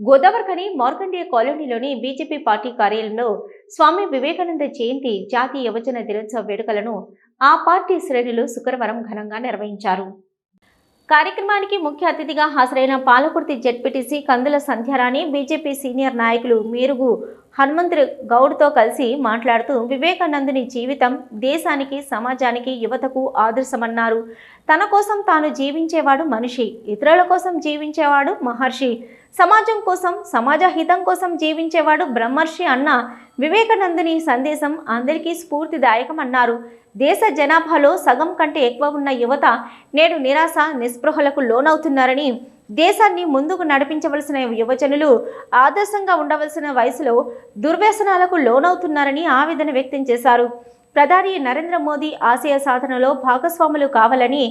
గోదావరికని మార్కండేయ కాలనీలోని BJP party కార్యాలయంలో స్వామి వివేకానంద జయంతి జాతీయ యువజన దినోత్సవ వేడుకలను ఆ పార్టీ శ్రేణులు శుక్రవారం ఘనంగా నిర్వహించారు. కార్యక్రమానికి ముఖ్య అతిథిగా హాజరైన Palakurthi ZPTC Kandula Sandhyarani BJP senior నాయకులు మీరుగు హనుమంతుడు గౌడ్తో కలిసి మాట్లాడుతూ వివేకానందుని జీవితం దేశానికి సమాజానికి యువతకు ఆదర్శమన్నారు. తన కోసం తాను జీవించేవాడు మనిషి ఇతరుల కోసం జీవించేవాడు మహర్షి సమాజం కోసం సమాజ హితం కోసం జీవించేవాడు బ్రహ్మర్షి అన్న వివేకానందుని సందేశం అందరికీ స్ఫూర్తిదాయకమన్నారు. దేశ జనాభాలో సగం కంటే ఎక్కువ ఉన్న యువత నేడు నిరాశ నిస్పృహలకు లోనవుతున్నారని దేశాన్ని ముందుకు నడిపించవలసిన యువజనులు ఆదర్శంగా ఉండవలసిన వయసులో దుర్వ్యసనాలకు లోనవుతున్నారని ఆవేదన వ్యక్తం చేశారు. ప్రధాని నరేంద్ర మోదీ ఆశయ సాధనలో భాగస్వాములు కావాలని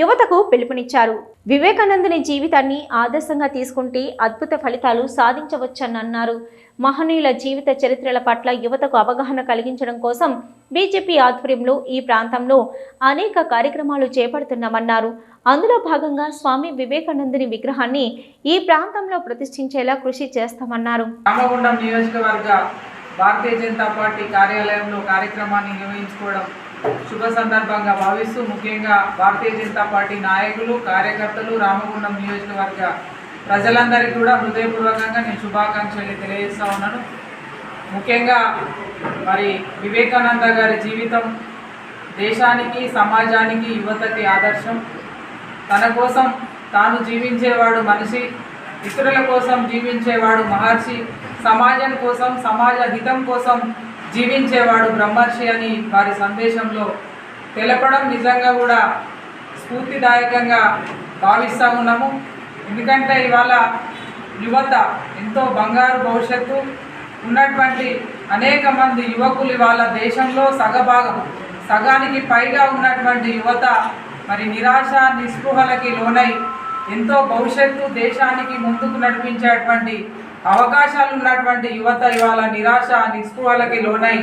యువతకు పిలుపునిచ్చారు. వివేకానందుని జీవితాన్ని ఆదర్శంగా తీసుకుంటే అద్భుత ఫలితాలు సాధించవచ్చనన్నారు. మహనీయుల జీవిత చరిత్రల పట్ల యువతకు అవగాహన కలిగించడం కోసం బీజేపీ ఆధ్వర్యంలో ఈ ప్రాంతంలో అనేక కార్యక్రమాలు చేపడుతున్నామన్నారు. అందులో భాగంగా స్వామి వివేకానందుని విగ్రహాన్ని ఈ ప్రాంతంలో ప్రతిష్ఠించేలా కృషి చేస్తామన్నారు. నియోజకవర్గ భారతీయ జనతా పార్టీ కార్యాలయంలో కార్యక్రమాన్ని నిర్వహించుకోవడం శుభ సందర్భంగా భావిస్తూ ముఖ్యంగా భారతీయ జనతా పార్టీ నాయకులు కార్యకర్తలు రామగుండం నియోజకవర్గ ప్రజలందరికీ కూడా హృదయపూర్వకంగా నేను శుభాకాంక్షలు తెలియజేస్తా ఉన్నాను. ముఖ్యంగా మరి వివేకానంద గారి జీవితం దేశానికి సమాజానికి యువతకి ఆదర్శం. తన కోసం తాను జీవించేవాడు మనిషి. ఇతరుల కోసం జీవించేవాడు మహర్షి సమాజం కోసం సమాజ హితం కోసం జీవించేవాడు బ్రహ్మర్షి అని వారి సందేశంలో తెలపడం నిజంగా కూడా స్ఫూర్తిదాయకంగా భావిస్తూ ఉన్నాము. ఎందుకంటే ఇవాళ యువత ఎంతో బంగారు భవిష్యత్తు ఉన్నటువంటి అనేక మంది యువకులు ఇవాళ దేశంలో సగభాగం సగానికి పైగా ఉన్నటువంటి యువత మరి నిరాశ నిస్పృహలకి లోనై ఎంతో భవిష్యత్తు దేశానికి ముందుకు నడిపించేటువంటి అవకాశాలు ఉన్నటువంటి యువత ఇవాళ నిరాశ నిస్పృహలకి లోనై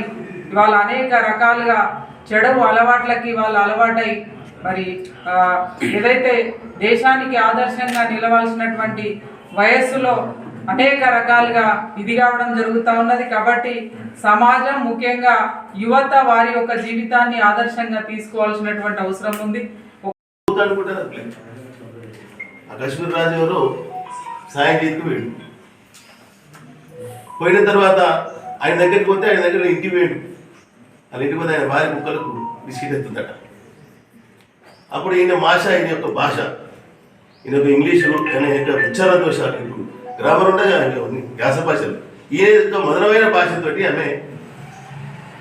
ఇవాళ అనేక రకాలుగా చెడు అలవాట్లకి వాళ్ళు అలవాటై మరి ఏదైతే దేశానికి ఆదర్శంగా నిలవాల్సినటువంటి వయస్సులో అనేక రకాలుగా ఇది కావడం జరుగుతూ ఉన్నది కాబట్టి సమాజం ముఖ్యంగా యువత వారి యొక్క జీవితాన్ని ఆదర్శంగా తీసుకోవాల్సినటువంటి అవసరం ఉంది. రాజు గారు సాయం చేతికి పోయాడు. పోయిన తర్వాత ఆయన దగ్గరికి పోతే ఆయన దగ్గర ఇంటికి వేడు. ఆయన ఇంటికి పోతే ఆయన భార్య ముక్కలకు బిస్కెట్ ఎత్తుందట. అప్పుడు ఈయన భాష ఈయన యొక్క భాష ఈయన యొక్క ఇంగ్లీషు ఆయన యొక్క ఉచ్చారణ దోషాలు ఇప్పుడు గ్రామర్ ఉండగా వ్యాస భాషలు. ఈయన యొక్క మధురమైన భాషతోటి ఆమె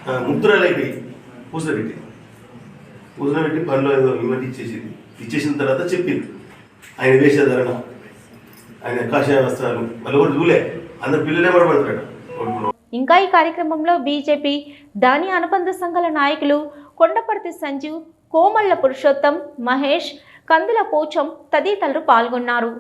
ఆ, ముద్రలైపోయి పూసబెట్టి కూర్చోబెట్టి పనిలో ఏదో ఇమ్మటి ఇచ్చేసింది. ఇచ్చేసిన తర్వాత చెప్పింది. ఆయన వేషధారణ ఆయన కాషాయ వస్త్రాలు మళ్ళీ కూడా చూలే అందరు పిల్లలే పడబడతాడు ఇంకా ఈ కార్యక్రమంలో బీజేపీ దాని అనుబంధ సంఘాల నాయకులు కొండపర్తి సంజీవ్ కోమళ్ళ పురుషోత్తం మహేష్ కందుల పోచం తదితరులు పాల్గొన్నారు.